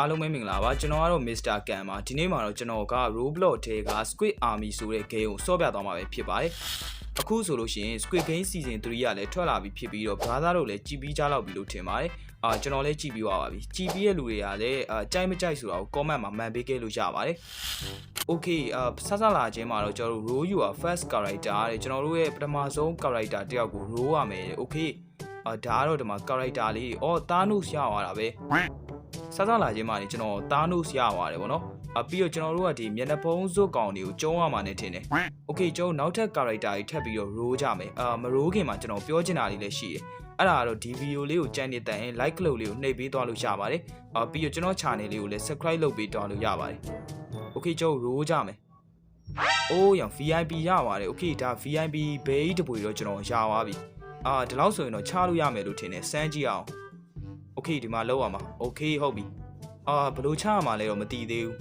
အားလုံးပဲမင်္ဂလာပါကျွန်တော်ကတော့ Mr. Kan ပါဒီနေ့မှာတော့ကျွန်တော်က Roblox ထဲက Squid Army ဆိုတဲ့ game ကိုစောပြသွားမှာပဲဖြစ်ပါတယ်အခုဆိုလို့ရှိရင် Squid Game Season 3ကလည်းထွက်လာပြီဖြစ်ပြီးတော့ဘာသာတို့လည်းကြည်ပြီးကြလောက်ပြီလို့ထင်ပါတယ်အာကျွန်တော်လည်းကြည်ပြီးသွားပါပြီကြည်ပြီးရဲ့လူတွေကလည်းအာကြိုက်မကြိုက်ဆိုတာကို comment မှာမှန်ပေးခဲ့လို့ရပါတယ် Okay အာဆဆလာခြင်းမှာတော့ကျွန်တော်တို့ role you are first character တဲ့ကျွန်တော်တို့ရဲ့ပထမဆုံး character တယောက်ကို role ရမယ်တဲ့ Okay အာဒါကတော့ဒီမှာ character လေးအော်တားနုရသွားတာပဲ စစလာခြင်းမှာနေကျွန်တော်တားနို့ရပါတယ်ဗောနော်အပြီးတော့ကျွန်တော်တို့ကဒီမျက်နှာဖုံးစွပ်ကောင်တွေကိုကျုံးရမှာနေထင်တယ်။ Okay ကျွန်တော်နောက်ထပ် character တွေထပ်ပြီးတော့ roll ကြမယ်။အာမ roll ခင်မှာကျွန်တော်ပြောချင်တာလေးလည်းရှိတယ်။အဲ့ဒါကတော့ဒီ video လေးကိုကြံနေတဲ့ရင် like လုပ်လေးကိုနှိပ်ပေးသွားလို့ရပါတယ်။အာပြီးတော့ကျွန်တော် channel လေးကိုလည်း subscribe လုပ်ပေးသွားလို့ရပါတယ်။ Okay ကျွန်တော် roll ကြမယ်။အိုးရောင် VIP ရပါတယ်။ Okay ဒါ VIP ဘေးတပွေတော့ကျွန်တော်ရသွားပြီ။အာဒီလောက်ဆိုရင်တော့ချလို့ရမယ်လို့ထင်တယ်။စမ်းကြည့်အောင်။ Okay ဒီမှာလောက်ရမှာ။ Okay ဟုတ်ပြီ။အာဘယ်လိုချရမှာလဲတော့မသိသေးဘူး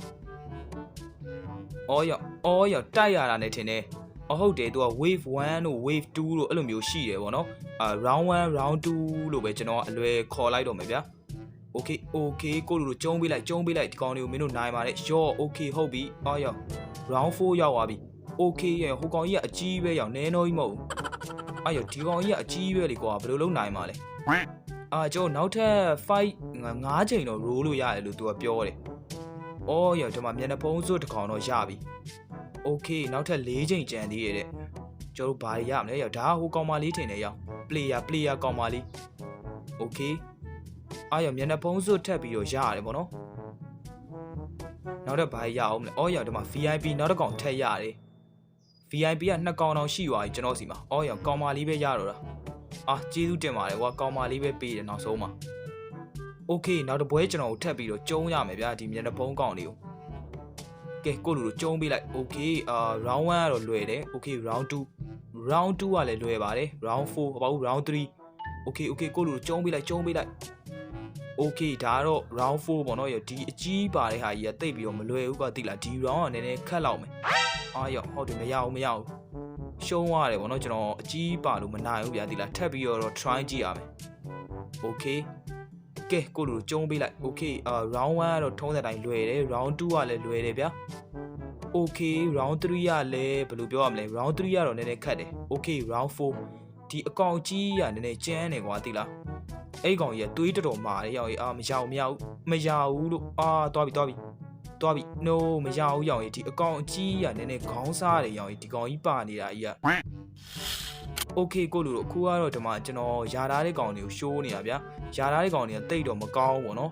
။အော်ရောအော်ရောတိုက်ရတာနဲ့ထင်တယ်။အော်ဟုတ်တယ်သူက wave 1တို့ wave 2တို့အဲ့လိုမျိုးရှိတယ်ဗောနော်။အာ round 1 round 2လို့ပဲကျွန်တော်အလွယ်ခေါ်လိုက်တော့မယ်ဗျာ။ Okay okay ကိုလူတို့ကျုံးပေးလိုက်ကျုံးပေးလိုက်ဒီကောင်တွေကိုမင်းတို့နိုင်ပါတယ်။ရော့ okay ဟုတ်ပြီ။အော်ရော round 4ရောက်သွားပြီ။ Okay ရဟိုကောင်ကြီးကအကြီးပဲရောက်နဲတော့ကြီးမဟုတ်ဘူး။အဲ့ရောဒီကောင်ကြီးကအကြီးပဲလေကွာဘယ်လိုလုပ်နိုင်မှာလဲ။ အာကျွန်တော်နောက်ထပ်5 5ချိန်တော့ roll လို့ရတယ်လို့သူကပြောတယ်။အော်ရကျွန်မမျက်နှာဖုံးစွတ်တစ်ကောင်တော့ရပြီ။ Okay နောက်ထပ်4ချိန်ကြံသေးရဲ့တဲ့။ကျွန်တော်တို့ဘာတွေရမလဲရောက်ဒါကဟိုကောင်မလေးထင်တယ်ရောက် player player ကောင်မလေး Okay အာရမျက်နှာဖုံးစွတ်ထပ်ပြီးတော့ရရတယ်ပေါ့နော်။နောက်တော့ဘာရအောင်မလဲ။အော်ရဒီမှာ VIP နောက်တစ်ကောင်ထပ်ရတယ်။ VIP ကနှစ်ကောင်တောင်ရှိသွားပြီကျွန်တော်စီမှာ။အော်ရကောင်မလေးပဲရတော့တာ။ အာကျေးဇူးတင်ပါတယ်ကွာကောင်မလေးပဲပေးတယ်နောက်ဆုံးမှာโอเคနောက်တစ်ပွဲကျွန်တော်ကိုထပ်ပြီးတော့ကျုံးရမယ်ဗျာဒီမျက်နှာဖုံးကောင်လေးကိုကဲကိုလူတို့ကျုံးပေးလိုက်โอเคအာ round 1ကတော့လွယ်တယ်โอเค round 2 round 2ကလည်းလွယ်ပါတယ် round 4ဘာဘူး round 3โอเคโอเคကိုလူတို့ကျုံးပေးလိုက်ကျုံးပေးလိုက်โอเคဒါကတော့ round 4ပေါ့နော်ရဒီအကြီးပါတဲ့ဟာကြီးကတိတ်ပြီးတော့မလွယ်ဘူးကသိလားဒီ round ကနည်းနည်းခတ်လောက်မယ်အာရောဟုတ်တယ်မရဘူးမရဘူး ရှုံးရတယ်ဗောနော်ကျွန်တော်အကြီးပါလို့မနိုင်ဘူးဗျာဒီလားထပ်ပြီးတော့ try ကြည့်ရမယ် okay ကဲကိုလိုကျုံးပေးလိုက် okay အာ round 1ကတော့ထုံးတဲ့တိုင်းလွယ်တယ် round 2ကလည်းလွယ်တယ်ဗျာ okay round 3ကလည်းဘယ်လိုပြောရမလဲ round 3ကတော့နည်းနည်းခက်တယ် okay round 4ဒီအကောင်ကြီးကနည်းနည်းကျန်းတယ်ကွာဒီလားအဲ့ကောင်ကြီးကသွေးတော်တော်မာတယ်ရောက်ရေးအာမရဘူးမရဘူးမရဘူးလို့အာသွားပြီသွားပြီ သွားပြီ no မရဘူးရောက်ရေးဒီအကောင်အကြီးကနည်းနည်းခေါင်းစားတယ်ရောက်ရေးဒီကောင်ကြီးပါနေတာကြီးက okay ကိုလူတို့အခုကတော့ဒီမှာကျွန်တော်ယာထားတဲ့ကောင်တွေကိုရှိုးနေတာဗျာယာထားတဲ့ကောင်တွေကတိတ်တော့မကောင်းဘူးပေါ့နော်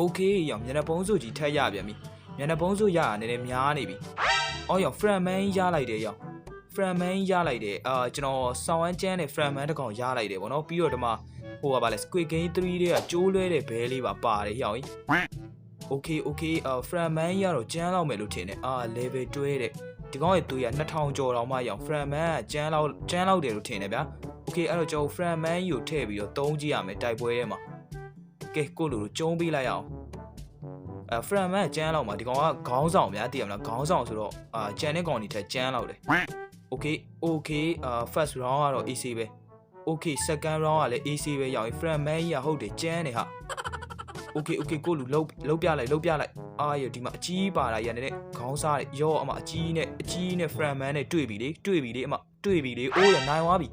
okay ရောင်မျက်နှာပုံးစုကြီးထက်ရပြန်ပြီမျက်နှာပုံးစုရတာနည်းနည်းများနေပြီအော်ရောင် fragment ရလိုက်တယ်ရောင် fragment ရလိုက်တယ်အာကျွန်တော်ဆောင်းဝမ်းကျန်းတဲ့ fragment တစ်ကောင်ရလိုက်တယ်ပေါ့နော်ပြီးတော့ဒီမှာဟိုကပါလဲ squid game 3တဲ့ကကျိုးလွဲတဲ့ဘဲလေးပါပါတယ်ရောင်ကြီး okay okay အာ fragment ရတော့ကျန်းလောက်မယ်လို့ထင်တယ်အာ level တွဲတဲ့ဒီကောင်ရဲ့သွေးက2000ကျော်တောင်မှရောင် fragment ကကျန်းလောက်ကျန်းလောက်တယ်လို့ထင်တယ်ဗျာ okay အဲ့တော့ကျွန်တော် fragment ကိုထည့်ပြီးတော့သုံးကြည့်ရမယ်တိုက်ပွဲထဲမှာကဲကိုလိုလိုကျုံးပေးလိုက်ရအောင်အဲ fragment ကကျန်းလောက်မှာဒီကောင်ကခေါင်းဆောင်ဗျာသိရမလားခေါင်းဆောင်ဆိုတော့အာကျန်တဲ့ကောင်တွေထက်ကျန်းလောက်တယ် okay okay အာ first round ကတော့ AC ပဲ okay second round ကလည်း AC ပဲရောင် fragment ကြီးကဟုတ်တယ်ကျန်းတယ်ဟာ okay okay ကိုလူလှုပ်လှုပ်ပြလိုက်လှုပ်ပြလိုက်အာရဒီမှာအကြီးပါတာရနေတဲ့ခေါင်းစားတဲ့ရောအမအကြီးနဲ့အကြီးနဲ့ fragment နဲ့တွေ့ပြီလေတွေ့ပြီလေအမတွေ့ပြီလေအိုးရနိုင်သွားပြီ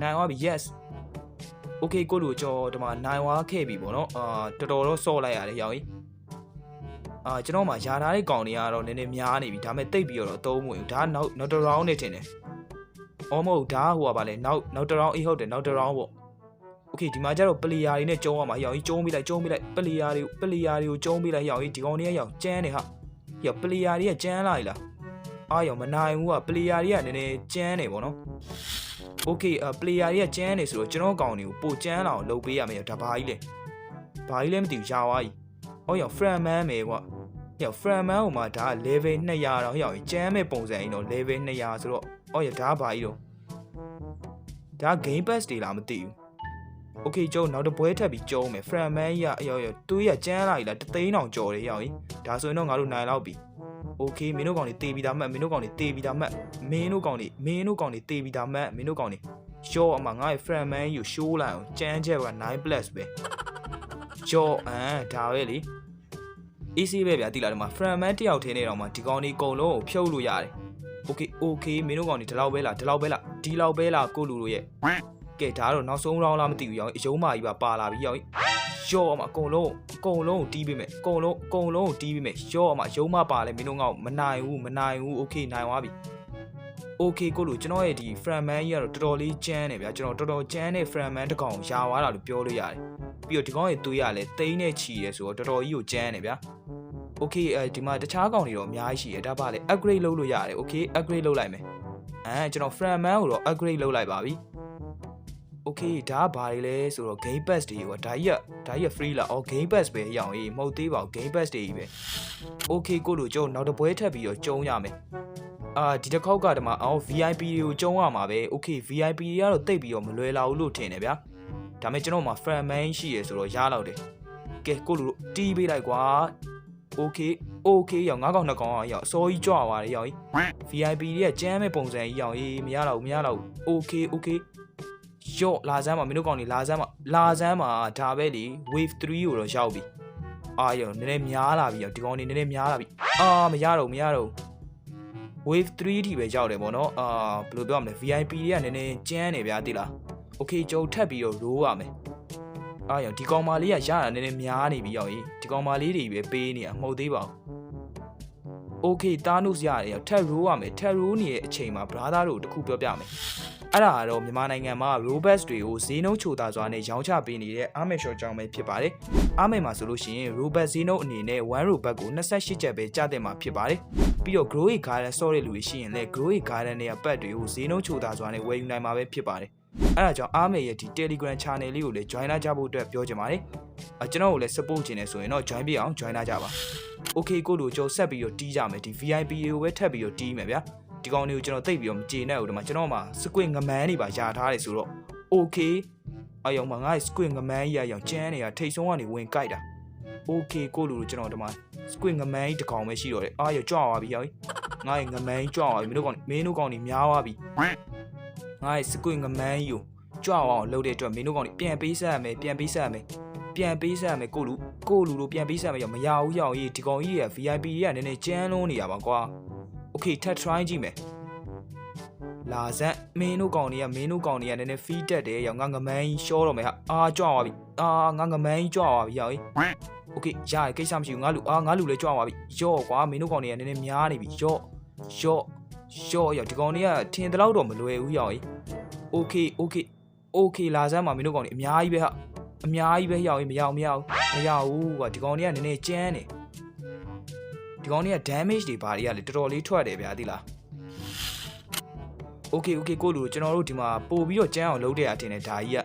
နိုင်သွားပြီ yes okay ကိုလူကြောဒီမှာနိုင်သွားခဲ့ပြီပေါ့နော်အာတော်တော်တော့စော့လိုက်ရတယ်ရောင်ကြီးအာကျွန်တော်မှယာထားတဲ့ကောင်တွေကတော့နည်းနည်းများနေပြီဒါပေမဲ့တိတ်ပြီးတော့အသုံးမဝင်ဘူးဒါနောက်နောက်တစ် round နဲ့ထင်တယ်အော်မဟုတ်ဒါဟိုကပါလေနောက်နောက်တစ် round အေးဟုတ်တယ်နောက်တစ် round ပေါ့ โอเคဒီမှာကျတော့ပလီယာတွေနဲ့ကျုံးရမှာရောင်ကြီးကျုံးပေးလိုက်ကျုံးပေးလိုက်ပလီယာတွေပလီယာတွေကိုကျုံးပေးလိုက်ရောင်ကြီးဒီကောင်တွေကရောင်ကျန်းနေဟာရောပလီယာတွေကကျန်းလာ E လားအားရောင်မနိုင်ဘူးကပလီယာတွေကနည်းနည်းကျန်းနေပေါ့နော်โอเคအပလီယာတွေကကျန်းနေဆိုတော့ကျွန်တော်ကောင်တွေကိုပိုကျန်းလာအောင်လုပ်ပေးရမယ်ရောဒါဘာကြီးလဲဘာကြီးလဲမသိဘူးယာဝါကြီးဟောရောင် fragment မယ်ကွာရောင် fragment ဟိုမှာဒါ level 200တော့ရောင်ကျန်းမဲ့ပုံစံကြီးတော့ level 200ဆိုတော့ဟောရောဒါဘာကြီးတော့ဒါ game pass တွေလားမသိဘူး โอเคကျုံနောက်တစ်ပွဲထပ်ပြီးကျုံမယ် fragment ရအရောက်ရောက်တွေးရကျန်းလာပြီလားတသိန်းအောင်ကြော်တယ်ရောက်ရင်ဒါဆိုရင်တော့ငါတို့နိုင်လောက်ပြီโอเคမင်းတို့ကောင်တွေတေးပြီးသားမှတ်မင်းတို့ကောင်တွေတေးပြီးသားမှတ်မင်းတို့ကောင်တွေမင်းတို့ကောင်တွေတေးပြီးသားမှတ်မင်းတို့ကောင်တွေရှော့အမငါ့ရဲ့ fragment ကိုရှိုးလိုက်အောင်ကျန်းချက်ပဲ9 plus ပဲ ကြော်အမ်ဒါပဲလေ AC ပဲဗျာတိလာဒီမှာ fragment တယောက်ထင်းနေတော့မှဒီကောင်ဒီအကုန်လုံးကိုဖြုတ်လို့ရတယ် Okay okay မင်းတို့ကောင်ဒီဒီလောက်ပဲလားဒီလောက်ပဲလားဒီလောက်ပဲလားကိုလူတို့ရဲ့ ကဲဒါကတော့နောက်ဆုံး round လားမသိဘူးရောင်အယုံမာကြီးပါပါလာပြီရောင်ရော့မှာအကုန်လုံးအကုန်လုံးကိုတီးပေးမယ်အကုန်လုံးအကုန်လုံးကိုတီးပေးမယ်ရော့မှာယုံမာပါလဲမင်းတို့ကောင်မနိုင်ဘူးမနိုင်ဘူး Okay နိုင်သွားပြီ Okay ကိုလူကျွန်တော်ရဲ့ဒီ fragment ကြီးကတော့တော်တော်လေးကျန်းနေဗျာကျွန်တော်တော်တော်ကျန်းတဲ့ fragment တစ်ကောင်ရှာသွားတာလို့ပြောလို့ရတယ်ပြီးတော့ဒီကောင်ရဲ့သွေးရလဲတိန်းနဲ့ချီရဲဆိုတော့တော်တော်ကြီးကိုကျန်းနေဗျာ Okay အဲဒီမှာတခြားကောင်တွေတော့အများကြီးရှိတယ်ဒါပါလေ upgrade လုပ်လို့ရတယ် Okay upgrade လုပ်လိုက်မယ်အဲကျွန်တော် fragment ကိုတော့ upgrade လုပ်လိုက်ပါပြီ Okay ဒါကဘာတွေလဲဆိုတော့ game pass တွေကွာဒါကြီးကဒါကြီးက free လားအော် game pass ပဲရအောင်အေးမဟုတ်သေးပါဘူး game pass တွေကြီးပဲ Okay ကိုတို့ကျုံနောက်တစ်ပွဲထပ်ပြီးတော့ကျုံရမယ်အာဒီတစ်ခေါက်ကတည်းကအော် VIP တွေကိုကျုံရမှာပဲ Okay VIP တွေကတော့တိတ်ပြီးတော့မလွယ်လာဘူးလို့ထင်တယ်ဗျာဒါပေမဲ့ကျွန်တော်မှာ fragment ရှိရဆိုတော့ရတော့တယ်ကဲကိုတို့တီးပေးလိုက်ကွာ Okay Okay ရောင်ငါးကောင်နှစ်ကောင်အောင်ရောင်အစောကြီးကြွားသွားတယ်ရောင်ကြီး VIP တွေကကျမ်းမဲ့ပုံစံကြီးရောင်ကြီးမရတော့ဘူးမရတော့ဘူး Okay Okay ရော့လာစမ်းပါမင်းတို့ကောင်နေလာစမ်းပါလာစမ်းပါဒါပဲလေ wave 3ကိုတော့ရောက်ပြီအာရောနည်းနည်းများလာပြီရောဒီကောင်နေနည်းနည်းများလာပြီအာမရတော့ဘူးမရတော့ဘူး wave 3ထိပဲရောက်တယ်ပေါ့နော်အာဘယ်လိုပြောရမလဲ VIP တွေကနည်းနည်းကျန်းနေဗျာတိလား Okay ကြုံထပ်ပြီးတော့ roll ရမယ်အာရောဒီကောင်မလေးကရတာနည်းနည်းများနေပြီရောကြီးဒီကောင်မလေးတွေပဲပေးနေရမဟုတ်သေးပါဘူး Okay တားနုစရတယ်ထက်ရိုးရမယ်ထက်ရိုးနေတဲ့အချိန်မှာ brother တို့တခုပြောပြမယ် အဲ့ဒါကတော့မြန်မာနိုင်ငံမှာ Robux တွေကိုဈေးနှုန်းချိုသာစွာနဲ့ရောင်းချပေးနေတဲ့ Amex Shop ကြောင့်ပဲဖြစ်ပါတယ်။ Amex မှာဆိုလို့ရှိရင် Robux ဈေးနှုန်းအနေနဲ့1 Robux ကို28ကျပ်ပဲကျတဲ့မှာဖြစ်ပါတယ်။ပြီးတော့ Growing Garden ဆော့တဲ့လူတွေရှိရင်လည်း Growing Garden ရဲ့ပတ်တွေကိုဈေးနှုန်းချိုသာစွာနဲ့ဝယ်ယူနိုင်မှာပဲဖြစ်ပါတယ်။အဲ့ဒါကြောင့် Amex ရဲ့ဒီ Telegram Channel လေးကိုလည်း join လာကြဖို့အတွက်ပြောချင်ပါတယ်။အကျွန်တော်ကိုလည်း support ချင်တယ်ဆိုရင်တော့ join ပြအောင် join လာကြပါ။ Okay ကိုတို့ကြောဆက်ပြီးတော့တီးကြမယ်ဒီ VIP တွေကိုပဲထပ်ပြီးတော့တီးမယ်ဗျာ ဒီကောင်တွေကိုကျွန်တော်သိပ်ပြီးတော့မကြေနဲ့ဘူးဒီမှာကျွန်တော်မှ squid ငမန်းတွေပါယာထားတယ်ဆိုတော့ Okay အယောင်မှာငါ့ squid ငမန်းကြီးအယောင်ကျန်းနေတာထိတ်ဆုံးကနေဝင်ကြိုက်တာ Okay ကိုလူတို့ကျွန်တော်ဒီမှာ squid ငမန်းကြီးတစ်ကောင်ပဲရှိတော့တယ်အာရောကြွားသွားပြီယောငါ့ရဲ့ငမန်းကြီးကြွားသွားပြီမင်းတို့ကောင်မင်းတို့ကောင်တွေများသွားပြီငါ့ရဲ့ squid ငမန်းကြီးကိုကြွားအောင်လုပ်တဲ့အတွက်မင်းတို့ကောင်တွေပြန်ပေးဆက်ရမယ်ပြန်ပေးဆက်ရမယ်ပြန်ပေးဆက်ရမယ်ကိုလူကိုလူတို့ပြန်ပေးဆက်ရမယ်ရောမရဘူးရောင်ကြီးဒီကောင်ကြီးတွေက VIP တွေကနည်းနည်းကျန်းလုံးနေရပါကွာ Okay ထပ် try ကြည့်မယ်လာစက်မင်းတို့ကောင်တွေကမင်းတို့ကောင်တွေကနည်းနည်း feed တက်တယ်ရောင်ငါငမန်းကြီးရှောတော့မယ်ဟာအာကြွသွားပြီအာငါငမန်းကြီးကြွသွားပြီရောင်ကြီး Okay ရတယ်ကိစ္စမရှိဘူးငါလူအာငါလူလည်းကြွသွားပြီရော့ကွာမင်းတို့ကောင်တွေကနည်းနည်းများနေပြီရော့ရော့ရော့ရောဒီကောင်တွေကထင်တဲ့လောက်တော့မလွယ်ဘူးရောင်ကြီး Okay Okay Okay လာစမ်းပါမင်းတို့ကောင်တွေအများကြီးပဲဟာအများကြီးပဲရောက်ရင်မရအောင်မရအောင်မရဘူးကွာဒီကောင်တွေကနည်းနည်းကျန်းနေ ဒီကောင်တွေက damage တွေဘာတွေကလေတော်တော်လေးထွက်တယ်ဗျာသိလား Okay okay ကိုလူကျွန်တော်တို့ဒီမှာပို့ပြီးတော့ကျန်းအောင်လုပ်တဲ့အထင်နဲ့ဒါကြီးက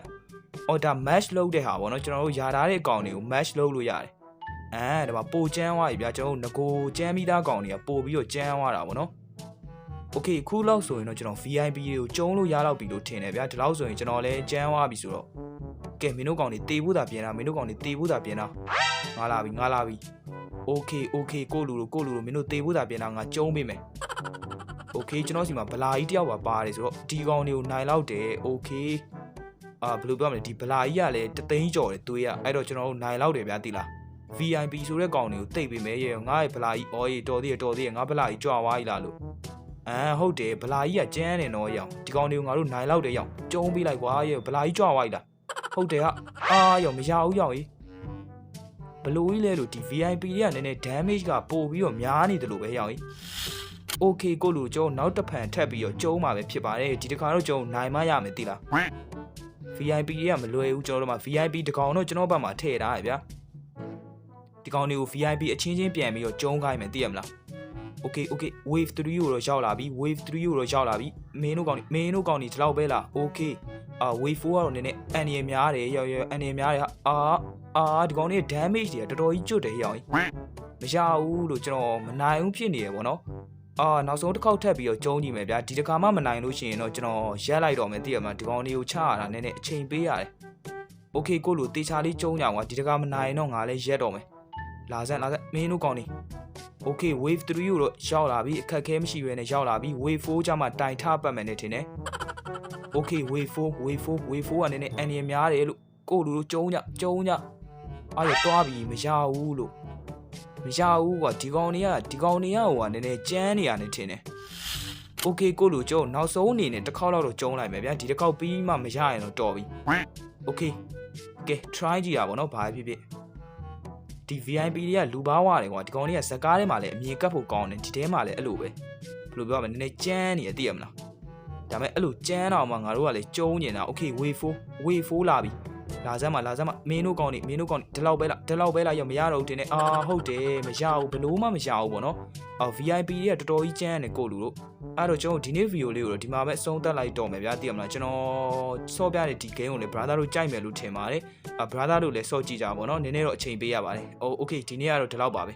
အော်ဒါ match လုပ်တဲ့ဟာဗောနော်ကျွန်တော်တို့ယာထားတဲ့ကောင်တွေကို match လုပ်လို့ရတယ်အဲဒါမှပို့ကျန်းသွားပြီဗျာကျွန်တော်တို့ငကိုကျန်းပြီးသားကောင်တွေကပို့ပြီးတော့ကျန်းသွားတာဗောနော် Okay ခုလောက်ဆိုရင်တော့ကျွန်တော် VIP တွေကိုကျုံးလို့ရတော့ပြီလို့ထင်တယ်ဗျာဒီလောက်ဆိုရင်ကျွန်တော်လည်းကျန်းသွားပြီဆိုတော့ကဲမင်းတို့ကောင်တွေတေဖို့တာပြင်တာမင်းတို့ကောင်တွေတေဖို့တာပြင်တာငါလာပြီငါလာပြီ โอเคโอเคကိုလူလိုကိုလူလိုမင်းတို့တေဖို့တာပြင်တာငါကျုံးပေးမယ်โอเคကျွန်တော်စီမှာဗလာကြီးတယောက်ပါပါတယ်ဆိုတော့ဒီကောင်တွေကိုနိုင်လောက်တယ်โอเคအာဘယ်လိုပြောမလဲဒီဗလာကြီးကလည်းတသိန်းကျော်တယ်သွေးရအဲ့တော့ကျွန်တော်တို့နိုင်လောက်တယ်ဗျာတိလား VIP ဆိုတဲ့ကောင်တွေကိုတိတ်ပေးမယ်ရေငါ့ရဲ့ဗလာကြီးအော်ရေတော်သေးရတော်သေးရငါဗလာကြီးကြွားသွားပြီလားလို့အမ်ဟုတ်တယ်ဗလာကြီးကကျန်းနေတော့ရောင်ဒီကောင်တွေကိုငါတို့နိုင်လောက်တယ်ရောင်ကျုံးပေးလိုက်ကွာရေဗလာကြီးကြွားသွားပြီလား ဟုတ်တယ်ဟာအာရောမရဘူးရောင်ကြီး ဘလို့ကြီးလဲလို့ဒီ VIP တွေကနည်းနည်း damage ကပို့ပြီးတော့များနေတယ်လို့ပဲရောင်ကြီး Okay ကိုလူကျုံနောက်တစ်ဖန်ထပ်ပြီးတော့ကျုံးမှာပဲဖြစ်ပါတယ်ဒီတစ်ခါတော့ကျုံနိုင်မရမယ်တိလား VIP တွေကမလွယ်ဘူးကျွန်တော်တို့မှာ VIP တကောင်တော့ကျွန်တော်ဘက်မှာထည့်ထားရဗျာဒီကောင်တွေကို VIP အချင်းချင်းပြန်ပြီးတော့ကျုံးခိုင်းမယ်သိရမလား Okay okay wave 3ကိုတော့ရောက်လာပြီ wave 3ကိုတော့ရောက်လာပြီမင်းတို့ကောင်မင်းတို့ကောင်ဒီလောက်ပဲလား Okay အာ wave 4ကတော့နည်းနည်းအန်ရများတယ်ရော်ရော်အန်ရများတယ်ဟာအာအာဒီကောင်လေး damage တွေကတော်တော်ကြီးကျွတ်တယ်ရောင်ကြီးမရဘူးလို့ကျွန်တော်မနိုင်ဘူးဖြစ်နေရပေါ့နော်အာနောက်ဆုံးတစ်ခေါက်ထပ်ပြီးတော့ကျုံးကြည့်မယ်ဗျာဒီတစ်ခါမှမနိုင်လို့ရှိရင်တော့ကျွန်တော်ရက်လိုက်တော့မယ်သိရမှာဒီကောင်လေးကိုချရတာနည်းနည်းအချိန်ပေးရတယ် Okay ကိုလိုတေချာလေးကျုံးကြအောင်ကွာဒီတစ်ခါမနိုင်တော့ငါလည်းရက်တော့မယ် လာစမ်းလာစမ်းမင်းတို့ကောင်နေ Okay wave 3ကိုတော့ရောက်လာပြီအခက်ခဲမရှိဘဲနဲ့ရောက်လာပြီ wave 4ကျမှတိုင်ထပတ်မယ်နဲ့ထင်တယ် Okay wave 4 wave 4 wave 4ကနည်းနည်းအန်ရများတယ်လို့ကိုလူတို့ကျုံးကြကျုံးကြအဲ့ဒါတွားပြီးမရဘူးလို့မရဘူးကွာဒီကောင်တွေကဒီကောင်တွေကဟိုကနည်းနည်းကြမ်းနေရနေထင်တယ် Okay ကိုလူကျုံနောက်ဆုံးအနေနဲ့တစ်ခေါက်တော့ကျုံလိုက်မယ်ဗျာဒီတစ်ခေါက်ပြီးမှမရရင်တော့တော်ပြီ Okay ကဲ try ကြည့်ရပါတော့ဘာဖြစ်ဖြစ် ဒီ VIP တွေကလူဘာဝတယ်ကွာဒီကောင်တွေကဇကားထဲမှာလည်းအမြင်ကပ်ဖို့ကောင်းတယ်ဒီထဲမှာလည်းအဲ့လိုပဲဘယ်လိုပြောရမလဲနည်းနည်းကြမ်းနေရသိရမလားဒါပေမဲ့အဲ့လိုကြမ်းတော့မှငါတို့ကလည်းကျုံနေတာ Okay way 4 way 4လာပြီ လာစမ်းပါလာစမ်းပါမင်းတို့ကောင်းနေမင်းတို့ကောင်းနေဒီလောက်ပဲလားဒီလောက်ပဲလားရမရတော့တင်နေအာဟုတ်တယ်မရဘူးဘလို့မှမရဘူးပေါ့နော်အာ VIP တွေကတော်တော်ကြီးကျန်းနေကိုလူတို့အဲ့တော့ကျွန်တော်ဒီနေ့ဗီဒီယိုလေးကိုတော့ဒီမှာပဲအဆုံးသတ်လိုက်တော့မယ်ဗျာသိရမလားကျွန်တော်စော့ပြတဲ့ဒီ game ကိုလေ brother တို့ကြိုက်မယ်လို့ထင်ပါတယ်အာ brother တို့လည်းစော့ကြည့်ကြပါပေါ့နော်နည်းနည်းတော့အချိန်ပေးရပါတယ်အို okay ဒီနေ့ကတော့ဒီလောက်ပါပဲ